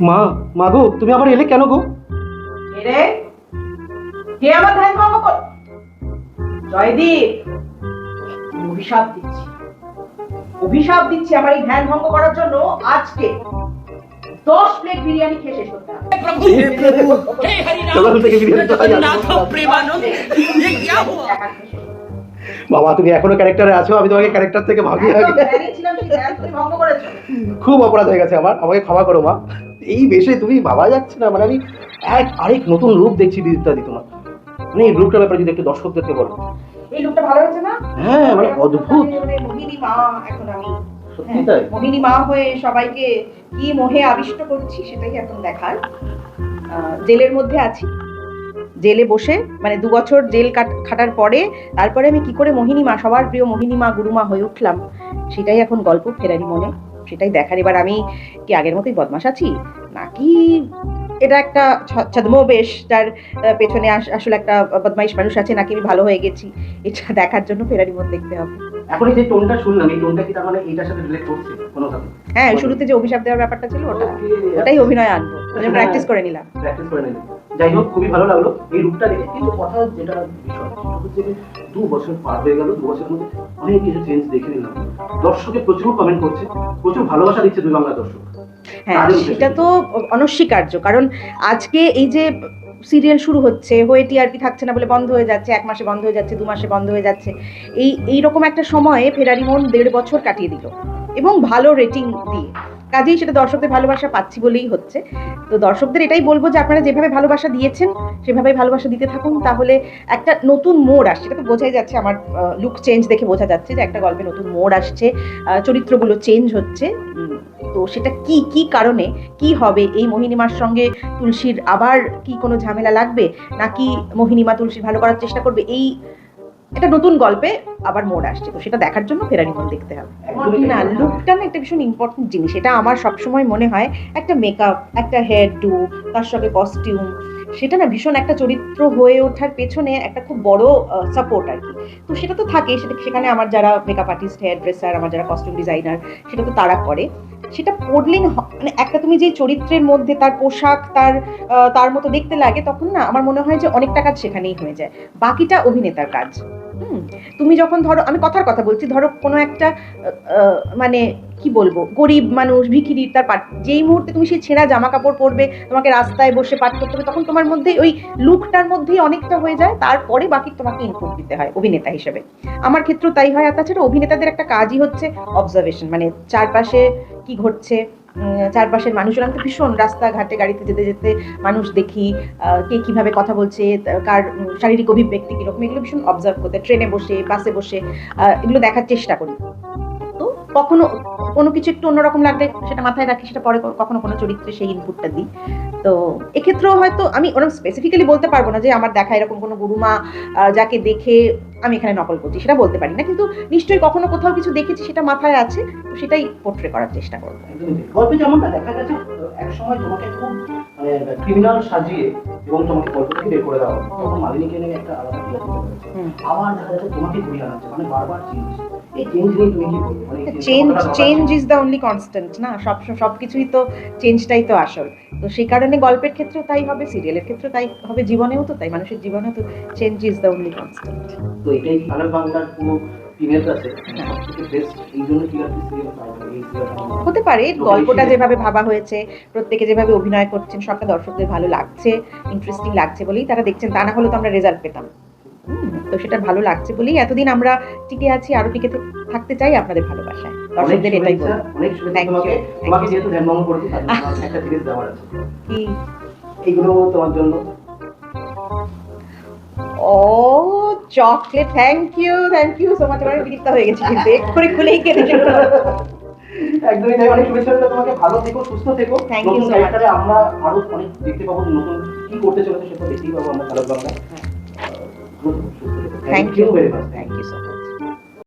মা মা গো তুমি আবার এলে কেন গো? এরে কে আমার ধ্যান ভঙ্গ কর জয়দীপ অভিশাপ দিচ্ছি। অভিশাপ দিচ্ছি আমার এই ধ্যান ভঙ্গ করার জন্য আজকে। দশ প্লেট বিরিয়ানি খেয়ে শেষ করতে বাবা তুমি এখনও ক্যারেক্টারে আছো? আমি তোমাকে ক্যারেক্টার থেকে ভাবি খুব অপরাধ হয়ে গেছে আমার। আমাকে ক্ষমা করো মা। এই বেশে তুমি ভাবা যাচ্ছে না? মানে আমি এক আরেক নতুন রূপ দেখছি দিদিত্যাদি তোমার। মানে এই রূপটার ব্যাপারে যদি একটু দর্শকদেরকে বলো। এই লোকটা ভালো হয়েছে না? হ্যাঁ মানে অদ্ভুত। মানে মোহিনী মা এখন আমি। সত্যি হ্যাঁ, তাই? মোহিনী মা হয়ে সবাইকে কি মোহে আবিষ্ট করছি সেটাই এখন দেখার। জেলের মধ্যে আছি। জেলে বসে মানে দু বছর জেল কাট- খাটার পরে তারপরে আমি কি করে মোহিনী মা সবার প্রিয় মোহিনী মা গুরুমা হয়ে উঠলাম সেটাই এখন গল্প ফেরারি মনে। সেটাই দেখার। এবার আমি কি আগের মতোই বদমাস আছি? নাকি এটা একটা ছদ্মবেশ যার পেছনে আস- আসলে একটা বদমাইশ মানুষ আছে নাকি আমি ভালো হয়ে গেছি? এটা দেখার জন্য ফেরারি মন দেখতে হবে। এখন যে টোনটা শুনলাম এই টোনটা কি তার মানে এইটার সাথে রিলেট করছে কোনোভাবে? হ্যাঁ শুরুতে যে অভিশাপ দেওয়ার ব্যাপারটা ছিল ওটা ওটাই অভিনয় আনব। প্র্যাকটিস করে নিলাম। প্র্যাকটিস করে নিলে যাই হোক খুবই ভালো লাগল। এই রূপটা দেখে কিন্তু কথা যেটা বিষয় হচ্ছে দু বছর পার হয়ে গেল দু বছরের মধ্যে অনেক কিছু চেঞ্জ দেখে নিলাম। দর্শকে প্রচুর কমেন্ট করছে প্রচুর ভালোবাসা দিচ্ছে দুই বাংলা দর্শক। হ্যাঁ সেটা তো অনস্বীকার্য কারণ আজকে এই যে সিরিয়াল শুরু হচ্ছে হয়ে টিআরপি থাকছে না বলে বন্ধ হয়ে যাচ্ছে এক মাসে বন্ধ হয়ে যাচ্ছে দু মাসে বন্ধ হয়ে যাচ্ছে এই এই রকম একটা সময়ে ফেরারি মন দেড় বছর কাটিয়ে দিল এবং ভালো রেটিং দিয়ে। কাজেই সেটা দর্শকদের ভালোবাসা পাচ্ছি বলেই হচ্ছে। তো দর্শকদের এটাই বলব যে আপনারা যেভাবে ভালোবাসা দিয়েছেন সেভাবে ভালোবাসা দিতে থাকুন। তাহলে একটা নতুন মোড় আসছে, এটা তো বোঝাই যাচ্ছে আমার লুক চেঞ্জ দেখে বোঝা যাচ্ছে যে একটা গল্পে নতুন মোড় আসছে চরিত্রগুলো চেঞ্জ হচ্ছে। তো সেটা কি কি কারণে, কি হবে? এই মোহিনীমার সঙ্গে তুলসীর আবার কি কোনো ঝামেলা লাগবে? নাকি মোহিনীমা তুলসী ভালো করার চেষ্টা করবে? এই একটা নতুন গল্পে আবার মোড় আসছে, তো সেটা দেখার জন্য ফেরারি মন দেখতে হবে। না লুকটা না একটা ভীষণ ইম্পর্টেন্ট জিনিস। এটা আমার সবসময় মনে হয় একটা মেকআপ একটা হেয়ার ডু তার সঙ্গে কস্টিউম সেটা না ভীষণ একটা চরিত্র হয়ে ওঠার পেছনে একটা খুব বড় সাপোর্ট আর কি। তো সেটা তো থাকেই, সেটা সেখানে আমার যারা মেকআপ আর্টিস্ট হেয়ার ড্রেসার আমার যারা কস্টিউম ডিজাইনার সেটা তো তারা করে। সেটা পড়লেই মানে একটা তুমি যে চরিত্রের মধ্যে তার পোশাক, তার তার মতো দেখতে লাগে, তখন না আমার মনে হয় যে অনেকটা কাজ সেখানেই হয়ে যায়। বাকিটা অভিনেতার কাজ। তুমি যখন ধরো, আমি কথার কথা বলছি, ধরো কোনো একটা মানে কি বলব, গরিব মানুষ ভিখিরি তার পাট যেই মুহূর্তে তুমি সেই ছেঁড়া জামা কাপড় পরবে, তোমাকে রাস্তায় বসে পাঠ করতে হবে, তখন তোমার মধ্যে ওই লুকটার মধ্যেই অনেকটা হয়ে যায়, তারপরে বাকি তোমাকে ইনপুট দিতে হয় অভিনেতা হিসেবে। আমার ক্ষেত্রেও তাই হয়, আর তাছাড়া অভিনেতাদের একটা কাজই হচ্ছে অবজারভেশন মানে চারপাশে কি ঘটছে চারপাশের মানুষজন, আমি তো ভীষণ রাস্তাঘাটে গাড়িতে যেতে যেতে মানুষ দেখি কে কীভাবে কথা বলছে কার শারীরিক অভিব্যক্তি কীরকম, এগুলো ভীষণ অবজার্ভ করতে, ট্রেনে বসে, বাসে বসে এগুলো দেখার চেষ্টা করি। কখনো কোনো কিছু একটু অন্যরকম লাগলে সেটা মাথায় রাখি সেটা পরে কখনো কোনো চরিত্রে সেই ইনপুটটা দিই। তো এক্ষেত্রেও হয়তো আমি ওরকম স্পেসিফিক্যালি বলতে পারব না যে আমার দেখা এরকম কোনো গুরুমা যাকে দেখে আমি এখানে নকল করছি সেটা বলতে পারি না। কিন্তু নিশ্চয়ই কখনো কোথাও কিছু দেখেছি সেটা মাথায় আছে তো সেটাই পোট্রে করার চেষ্টা করব। গল্পে যেমনটা দেখা গেছে এক সময় তোমাকে খুব মানে ক্রিমিনাল সাজিয়ে এবং তোমাকে গল্প থেকে বের করে দেওয়া। তখন মালিনীকে নিয়ে একটা আলাদা। আবার দেখা যাচ্ছে তোমাকে ঘুরিয়ে আনাচ্ছে মানে বারবার এই change change is the only constant না? সব সব কিছুই তো চেঞ্জটাই তো আসল। তো সেই কারণে গল্পের ক্ষেত্রেও তাই হবে সিরিয়ালের ক্ষেত্রেও তাই হবে জীবনেও তো তাই মানুষের জীবনেও তো change is the only constant তো এটাই বাংলার হতে পারে গল্পটা যেভাবে ভাবা হয়েছে প্রত্যেকে যেভাবে অভিনয় করছেন সবটা দর্শকদের ভালো লাগছে ইন্টারেস্টিং লাগছে বলেই তারা দেখছেন তা না হলে তো আমরা রেজাল্ট পেতাম। তো সেটা ভালো লাগছে বলেই এতদিন আমরা টিকে আছি আরও টিকে থাকতে চাই আপনাদের ভালোবাসায়। দর্শকদের এটাই বলব। এইগুলো তোমার জন্য। ও chocolate thank you thank you so much আমার বিরক্ত হয়ে গেছে কিন্তু এক্ষুনি খুলেই করব। একদমই তাই অনেক শুভেচ্ছা তোমাকে। ভালো থেকো সুস্থ থেকো। নতুন so much. ক্যারেক্টারে আমরা আরও অনেক দেখতে পাবো নতুন কি করতে চলেছে সেটা দেখতেই পাবো আমরা ভালো Bangla Thank, Thank you. you very much. Thank you so much.